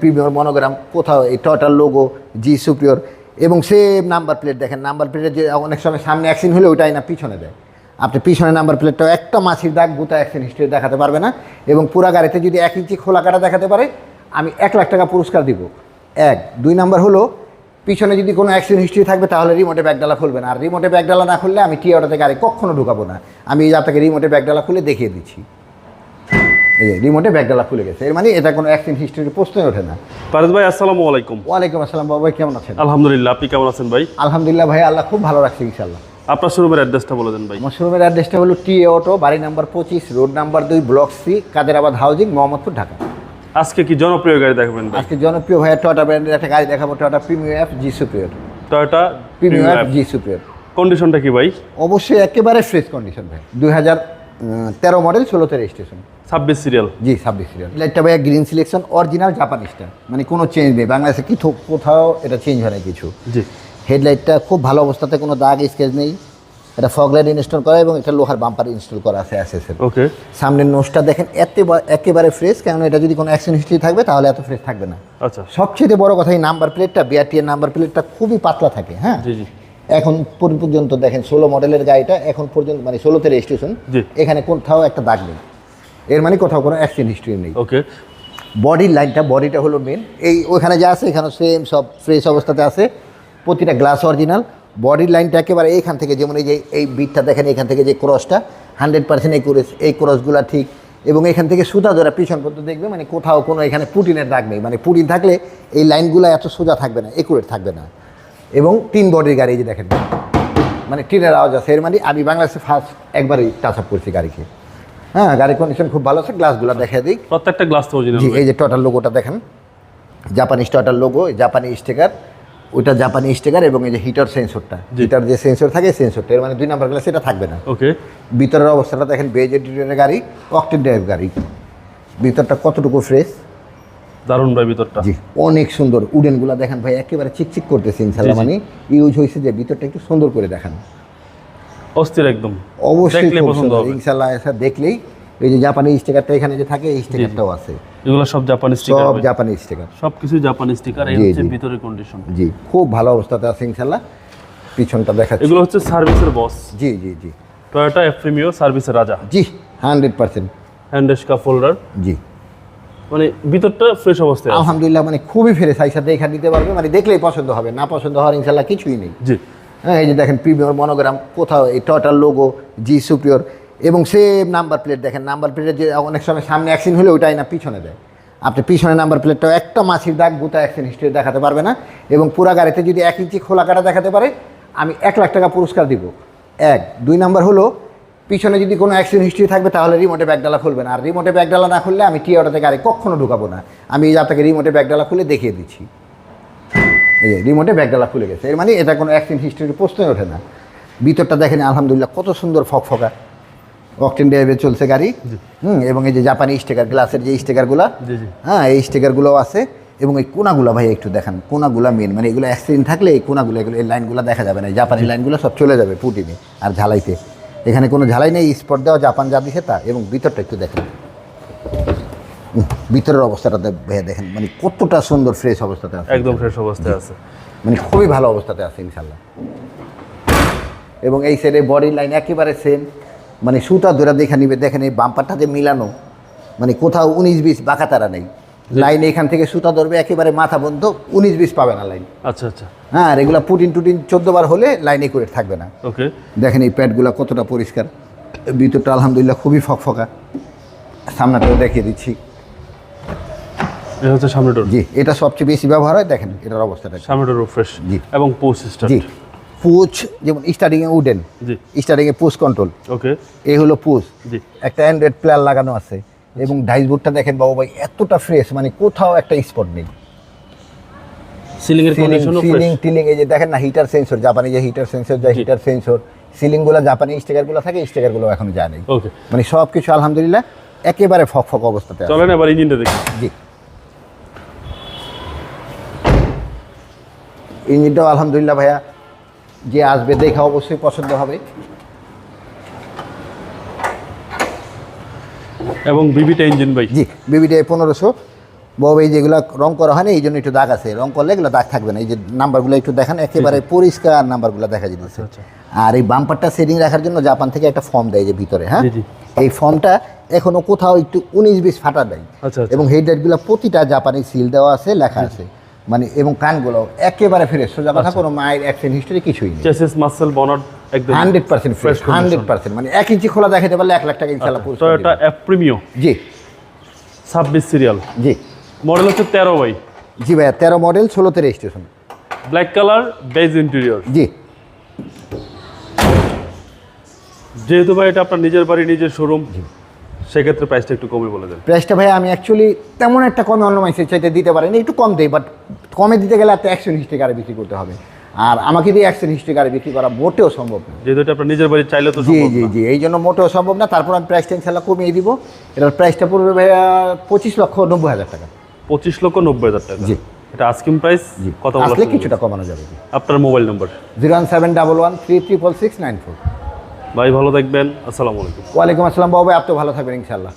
Premier monogram, কোথাও এই টটার logo G superior এবং সেম নাম্বার প্লেট দেখেন নাম্বার প্লেটের যে অনেক সময় সামনে অ্যাক্সিডেন্ট হলে ওইটাই না, পিছনে দেয়। আপনি পিছনে নাম্বার প্লেটটাও একটা মাছির দাগ গুতা অ্যাক্সিডেন্ট হিস্ট্রি দেখাতে পারবে না এবং পুরা গাড়িতে যদি এক ইঞ্চি খোলা কাটা দেখাতে পারে, আমি এক লাখ টাকা পুরস্কার দিব। এক। দুই নাম্বার হলো, পিছনে যদি কোনো অ্যাক্সিডেন্ট হিস্ট্রি থাকবে, তাহলে রিমোটে ব্যাগডালা খুলবে না আর রিমোটে ব্যাগডালা না খুললে আমি টিয়াটাতে গাড়ি কখনো ঢুকাবো না। আমি এই আপনাকে রিমোটে ব্যাগডালা খুলে দেখিয়ে দিচ্ছি। এই যে রিমোটে ব্যাগডালা খুলে গেছে। এর মানে এটা কোনো অ্যাক্সিডেন্ট হিস্ট্রির প্রশ্নই ওঠে না। পারেস ভাই আসসালামু আলাইকুম। ওয়ালাইকুম আসসালাম বাবা ভাই কেমন আছেন? আলহামদুলিল্লাহ আপনি কেমন আছেন ভাই? আলহামদুলিল্লাহ ভাই আল্লাহ খুব ভালো রাখছে ইনশাল্লাহ আপনার শোরুমের অ্যাড্রেসটা বলে দেন ভাই। মশরুমের অ্যাড্রেসটা হলো টি অটো বাড়ি নাম্বার পঁচিশ রোড নাম্বার দুই block C Kaderabad housing Mohammadpur Dhaka. আজকে কি জনপ্রিয় গাড়ি দেখাবেন আজকে জনপ্রিয় ভাইয়া টয়টা ব্র্যান্ডের একটা গাড়ি দেখাবো Toyota premier F G superior Toyota premier F G superior কন্ডিশনটা কি ভাই? অবশ্যই একেবারে ফ্রেশ কন্ডিশন ভাই। দুই হাজার তেরো মডেল ষোলোতে রেজিস্ট্রেশন ছাব্বিশ সিরিয়াল জি ছাব্বিশ সিরিয়াল লাইটটা ভাইয়া গ্রিন সিলেকশন অরিজিনাল জাপানিজটা মানে কোনো চেঞ্জ নেই। বাংলাদেশে কি কোথাও এটা চেঞ্জ হয় না কিছু। জি। হেডলাইটটা খুব ভালো অবস্থাতে কোনো দাগ স্কেচ নেই। এটা ফগ লাইট ইনস্টল করা এবং একটা লোহার বাম্পার ইনস্টল করা আছে অ্যাসেসের ওকে সামনের নোজটা দেখেন এতে একেবারে ফ্রেশ কারণ এটা যদি কোনো অ্যাক্সিডেন্ট হিস্ট্রি থাকবে তাহলে এত ফ্রেশ থাকবে না। আচ্ছা। সবচেয়ে বড় কথা এই নাম্বার প্লেটটা বিআরটি এর নাম্বার প্লেটটা খুবই পাতলা থাকে হ্যাঁ? জি জি। এখন পর্যন্ত দেখেন ষোলো মডেলের গাড়িটা এখন পর্যন্ত মানে ষোলোতে রেজিস্ট্রেশন। এখানে কোথাও একটা দাগ নেই। এর মানে কোথাও কোনো অ্যাক্সিডেন্ট হিস্ট্রি নেই। ওকে বডির লাইনটা বডিটা হলো মেন এই ওখানে যা আছে এখানে সেম সব ফ্রেশ অবস্থাতে আছে। প্রতিটা গ্লাস অরিজিনাল বডির লাইনটা একেবারে এইখান থেকে যেমন এই যে এই বিটটা দেখেন এখান থেকে যে ক্রসটা হান্ড্রেড পার্সেন্ট এই ক্রস এই ক্রসগুলো ঠিক। এবং এখান থেকে সুতা ধরা পিছন পর্যন্ত দেখবে মানে কোথাও কোনো এখানে পুটিনের দাগ নেই। মানে পুটিন থাকলে এই লাইনগুলো এত সোজা থাকবে না একুরেট থাকবে না। এবং তিন বডির গাড়ি এই যে দেখেন। মানে ট্রেনের আওয়াজ আছে। এর মানে আমি বাংলাদেশে ফার্স্ট একবারই টাচ আপ করছি গাড়িকে। হ্যাঁ গাড়ির কন্ডিশন খুব ভালো আছে গ্লাসগুলো দেখা দিই। প্রত্যেকটা গ্লাস তো জি এই যে টটার লোগোটা দেখেন। জাপানিজ টটার লোগো জাপানি স্টিকার ওইটা জাপানি স্টিকার এবং এই যে হিটার সেন্সরটা হিটার যে সেন্সর থাকে সেন্সরটা এর মানে দুই নাম্বার গ্লাস এটা থাকবে না। ওকে ভিতরের অবস্থাটা দেখেন বেজ এডিটরের গাড়ি অকটেন ড্রাইভ গাড়ি। ভিতরটা কতটুকু ফ্রেশ দারুণ ভাই ভিতরটা। জি অনেক সুন্দর। উডেনগুলো দেখেন ভাই একেবারে চিকচিক করতেছে ইনশাল্লাহ। মানে ইউজ হয়েছে যে ভিতরটা একটু সুন্দর করে দেখান। অস্থির একদম। অবশ্যই পছন্দ হবে। ইনশাল্লাহ এসব দেখলেই এই যে জাপানি স্টিকারটা এখানে যে থাকে এই স্টিকারটাও আছে। এগুলো সব জাপানি স্টিকার সব জাপানি স্টিকার সব কিছু জাপানি স্টিকার এই হচ্ছে জি। ভিতরের কন্ডিশন জি খুব ভালো অবস্থাতে আছে ইনশাল্লাহ পিছনটা দেখাচ্ছি। এগুলো হচ্ছে সার্ভিসের বস জি জি জি। টয়োটা এফ প্রিমিও সার্ভিসের রাজা। জি হান্ড্রেড পার্সেন্ট হ্যান্ডেস কাপ হোল্ডার জি। মানে ভিতরটা ফ্রেশ অবস্থায়। আলহামদুলিল্লাহ মানে খুবই ফেরে সাইসার দেখা দিতে পারবে। মানে দেখলেই পছন্দ হবে। না পছন্দ হওয়ার ইনশাল্লাহ কিছুই নেই। জি। হ্যাঁ এই যে দেখেন প্রিমিয়র মনোগ্রাম কোথাও এই টটার লোগো জি সুপ্রিয়র এবং সেম নাম্বার প্লেট দেখেন নাম্বার প্লেটের যে অনেক সময় সামনে অ্যাক্সিডেন্ট হলে ওইটাই না পিছনে দেয়। আপনি পিছনে নাম্বার প্লেটটাও একটা মাছির দাগ গোটা অ্যাক্সিডেন্ট হিস্ট্রি দেখাতে পারবে না, এবং পুরা গাড়িতে যদি এক ইঞ্চি খোলা কাটা দেখাতে পারে, আমি এক লাখ টাকা পুরস্কার দিব। এক। দুই নাম্বার হলো, পিছনে যদি কোনো অ্যাক্সিডেন্ট হিস্ট্রি থাকবে, তাহলে রিমোটে ব্যাগডালা খুলবে না। আর রিমোটে ব্যাগডালা না খুললে আমি টিয়াটাতে গাড়ি কখনো ঢুকাবো না। আমি এই আপনাকে রিমোটে ব্যাগডালা খুলে দেখিয়ে দিচ্ছি। এই যে রিমোটে ব্যাগডালা খুলে গেছে। এর মানে এটা কোনো অ্যাক্সিডেন্ট হিস্ট্রির প্রশ্নই ওঠে না। ভিতরটা দেখেন আলহামদুলিল্লাহ কত সুন্দর ফকফকা। অকটেন ড্রাইভে চলছে গাড়ি। হুম এবং এই যে জাপানি স্টিকার গ্লাসের যে স্টিকারগুলো হ্যাঁ এই স্টিকারগুলোও আছে। এবং এই কোনাগুলো ভাই একটু দেখান। কোনাগুলো মেন মানে এগুলো অ্যাক্সিডেন্ট থাকলে এই কোনাগুলো এগুলো এই লাইনগুলো দেখা যাবে না। জাপানি লাইনগুলো সব চলে যাবে পুটিনে আর ঝালাইতে। এখানে কোনো ঝালাই নেই স্পট দেওয়া জাপান যা দিছে তা। এবং ভিতরটা একটু দেখেন। ভিতরের অবস্থাটাতে ভাইয়া দেখেন মানে কতটা সুন্দর ফ্রেশ অবস্থাতে আছে। একদম ফ্রেশ অবস্থায় আছে। মানে খুবই ভালো অবস্থাতে আছে ইনশাল্লাহ। এবং এই সাইডে বডি লাইন একেবারে সেম মানে সুতা ধরে দেখে নিবে দেখেন এই বাম্পারটাতে মিলানো মানে কোথাও উনিশ বিশ বাঁকাতারা নেই। লাইন এখান থেকে সুতা ধরবে একেবারে মাথা বন্ধ উনিশ বিশ পাবে না লাইন আচ্ছা আচ্ছা। হ্যাঁ আর এগুলো পুটিন টুটিন চোদ্দ বার হলে লাইন একুরেট থাকবে না। ওকে। দেখেন এই প্যাডগুলো কতটা পরিষ্কার। ভিতরটা আলহামদুলিল্লাহ খুবই ফকফকা। সামনাটাও দেখিয়ে দিচ্ছি। এটা হচ্ছে সামনে ডোর জি এটা সবচেয়ে বেশি ব্যবহার হয় দেখেন এটার অবস্থাটা সামনে ডোর ফ্রেশ জি। এবং পোস্ট সিস্টেম জি পুচ যেমন স্টার্টিংয়ে উডেন জি। স্টার্টিংয়ে পুশ কন্ট্রোল ওকে এই হলো পুশ জি। একটা অ্যান্ড্রয়েড প্লেয়ার লাগানো আছে এবং ডাইসবোর্ডটা দেখেন বাবু ভাই এতটা ফ্রেশ মানে কোথাও একটা স্পট নেই। সিলিং এর কন্ডিশনও সিলিং টিলিং এই যে দেখেন না হিটার সেন্সর জাপানি যে হিটার সেন্সর যায় হিটার সেন্সর সিলিংগুলো জাপানি স্টিকারগুলো থাকে স্টিকারগুলো এখনও যায় নাই। ওকে মানে সব কিছু আলহামদুলিল্লাহ একেবারে ফক ফক অবস্থাতে চলেন এবার ইঞ্জিনটা দেখি। জি। ইঞ্জিনটাও আলহামদুলিল্লাহ ভাইয়া যে আসবে দেখা অবশ্যই পছন্দ হবে। এবং বিবিটা ইঞ্জিন ভাই। জি বিবিডি পনেরোশো। বাবা এই যেগুলো রং করা হয় না এই জন্য একটু দাগ আছে। রং করলে এগুলো দাগ থাকবে না। এই যে নাম্বারগুলো একটু দেখান একেবারে পরিষ্কার নাম্বারগুলো দেখা যেতেছে আচ্ছা। আর এই বাম্পারটা সেটিং রাখার জন্য জাপান থেকে একটা ফর্ম দেয় যে ভিতরে হ্যাঁ। এই ফর্মটা এখনও কোথাও একটু উনিশ বিশ ফাটা দেয়। আচ্ছা, আচ্ছা। এবং হেডলাইটগুলো প্রতিটা জাপানি সিল দেওয়া আছে লেখা আছে। মানে এবং কানগুলো একেবারে ফ্রেশ সোজা আচ্ছা। কথা কোনো মায়ের অ্যাক্সিডেন্ট হিস্টোরি কিছুই নেই। চেসিস মাসেল বনাট একদম hundred percent fresh Fresh condition। Hundred percent. মানে এক ইঞ্চি খোলা দেখাতে পারলে এক লাখ টাকা ইনশাল্লাহ পুরস্কার টয়োটা। এফ প্রিমিও জি। ছাব্বিশ সিরিয়াল জি। মডেল হচ্ছে তেরো বাই জি ভাইয়া তেরো মডেল ষোলোতে registration black colour beige interior জি। যেহেতু ভাই এটা আপনার নিজের বাড়ি নিজের শোরুম সেক্ষেত্রে প্রাইসটা একটু কমে বলে দেন। প্রাইসটা ভাই আমি অ্যাকচুয়ালি তেমন একটা কমে অন্য মাইসের চাইতে দিতে পারিনি একটু কম দেই বাট কমে দিতে গেলে একটা অ্যাকশন হিস্ট্রি গাড়ি বিক্রি করতে হবে। আর আমাকে দিয়ে অ্যাকশন হিস্ট্রি গাড়ি বিক্রি করা মোটেও সম্ভব না। যেহেতু এটা আপনার নিজের বাড়ি চাইলে তো জি জি জি এই জন্য মোটেও সম্ভব না তারপর আমি প্রাইসটা ইনশাল্লাহ কমিয়ে দিব। এটার প্রাইসটা পড়বে ভাইয়া পঁচিশ লক্ষ নব্বই হাজার টাকা। পঁচিশ লক্ষ নব্বই হাজার টাকা। জি। এটা আস্কিং প্রাইস কত আসলে কিছুটা কমানো যাবে। আপনার mobile number zero one seven double one three triple six nine four. ভাই ভালো থাকবেন আসসালামু আলাইকুম। ওয়ালাইকুম আসসালাম বাবু আপনি ভালো থাকবেন ইনশাল্লাহ